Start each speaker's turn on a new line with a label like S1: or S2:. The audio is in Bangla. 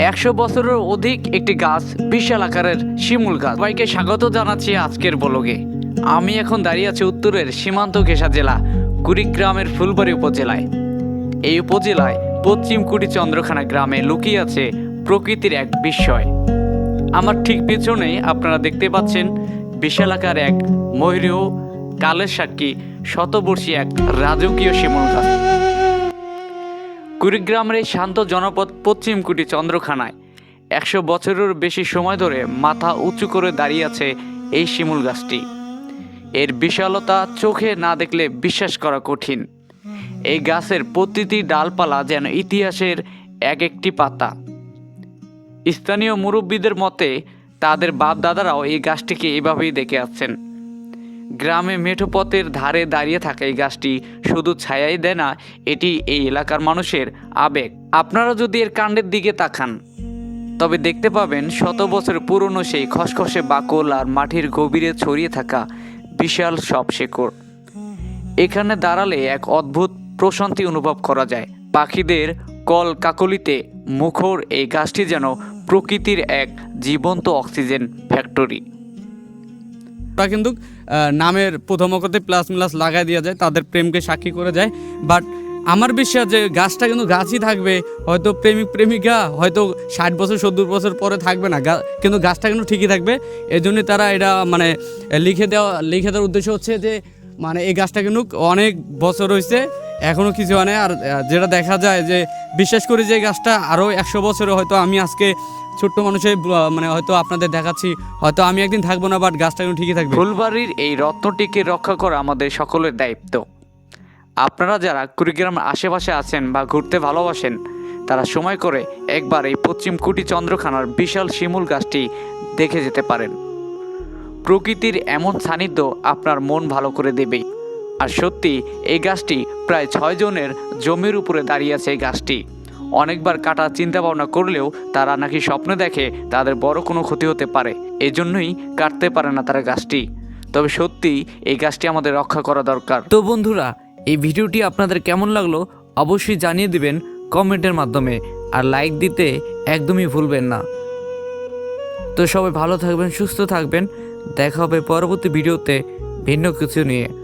S1: একশো বছরের অধিক একটি গাছ বিশাল আকারের শিমুল গাছ। সবাইকে স্বাগত জানাচ্ছি আজকের বলগে। আমি এখন দাঁড়িয়ে আছি উত্তরের সীমান্ত ঘেঁষা জেলা কুড়িগ্রামের ফুলবাড়ি উপজেলায়। এই উপজেলায় পশ্চিম কুটি চন্দ্রখানা গ্রামে লুকিয়ে আছে প্রকৃতির এক বিস্ময়। আমার ঠিক পেছনেই আপনারা দেখতে পাচ্ছেন বিশাল আকার এক ময়ূরীয় কালের সাক্ষী শতবর্ষী এক রাজকীয় শিমুল গাছ। কুড়িগ্রামের এই শান্ত জনপদ পশ্চিম কুটি চন্দ্রখানায় একশো বছরের বেশি সময় ধরে মাথা উঁচু করে দাঁড়িয়ে আছে এই শিমুল গাছটি। এর বিশালতা চোখে না দেখলে বিশ্বাস করা কঠিন। এই গাছের প্রতিটি ডালপালা যেন ইতিহাসের এক একটি পাতা। স্থানীয় মুরব্বীদের মতে তাদের বাপ দাদারাও এই গাছটিকে এভাবেই দেখে আসছেন। গ্রামে মেঠো পথের ধারে দাঁড়িয়ে থাকা এই গাছটি শুধু ছায়াই দেয় না, এটি এই এলাকার মানুষের আবেগ। আপনারা যদি এর কাণ্ডের দিকে তাকান, তবে দেখতে পাবেন শত বছর পুরনো সেই খসখসে বাকল আর মাটির গভীরে ছড়িয়ে থাকা বিশাল সব শেকড়। এখানে দাঁড়ালে এক অদ্ভুত প্রশান্তি অনুভব করা যায়। পাখিদের কল কাকলিতে মুখর এই গাছটি যেন প্রকৃতির এক জীবন্ত অক্সিজেন ফ্যাক্টরি।
S2: ওরা কিন্তু নামের প্রথম অক্ষরতে প্লাস মিলাস লাগাই দেওয়া যায়, তাদের প্রেমকে সাক্ষী করে যায়। বাট আমার বিশ্বাস যে গাছটা কিন্তু গাছই থাকবে, হয়তো প্রেমিক প্রেমিকা, হয়তো ষাট বছর, সত্তর বছর পরে থাকবে না। কিন্তু গাছটা কিন্তু ঠিকই থাকবে। এই তারা এটা মানে লিখে দেওয়া, লিখে দেওয়ার উদ্দেশ্য হচ্ছে যে মানে এই গাছটা কিন্তু অনেক বছর হয়েছে এখনও কিছু হয় না আর যেটা দেখা যায় যে বিশ্বাস করি যে গাছটা আরও একশো বছরে হয়তো আমি আজকে ছোট্ট মানুষের মানে হয়তো আপনাদের দেখাচ্ছি, হয়তো আমি একদিন থাকব না বাট গাছটা কিন্তু ঠিকই থাকবে।
S1: ফুলবাড়ির এই রত্নটিকে রক্ষা করা আমাদের সকলের দায়িত্ব। আপনারা যারা কুড়িগ্রাম আশেপাশে আছেন বা ঘুরতে ভালোবাসেন, তারা সময় করে একবার এই পশ্চিম কুটি চন্দ্রখানার বিশাল শিমুল গাছটি দেখে যেতে পারেন। প্রকৃতির এমন সান্নিধ্য আপনার মন ভালো করে দেবে আর সত্যি, এই গাছটি প্রায় ছয় জনের জমির উপরে দাঁড়িয়ে আছে এই গাছটি। অনেকবার কাটার চিন্তা ভাবনা করলেও তারা নাকি স্বপ্নে দেখে তাদের বড় কোনো ক্ষতি হতে পারে। এজন্যই কাটতে পারে না তারা গাছটি। তবে সত্যি, এই গাছটি আমাদের রক্ষা করা দরকার। তো বন্ধুরা, এই ভিডিওটি আপনাদের কেমন লাগল অবশ্যই জানিয়ে দিবেন কমেন্টের মাধ্যমে। আর লাইক দিতে একদমই ভুলবেন না। তো সবাই ভালো থাকবেন, সুস্থ থাকবেন। দেখা হবে পরবর্তী ভিডিওতে ভিন্ন কিছু নিয়ে।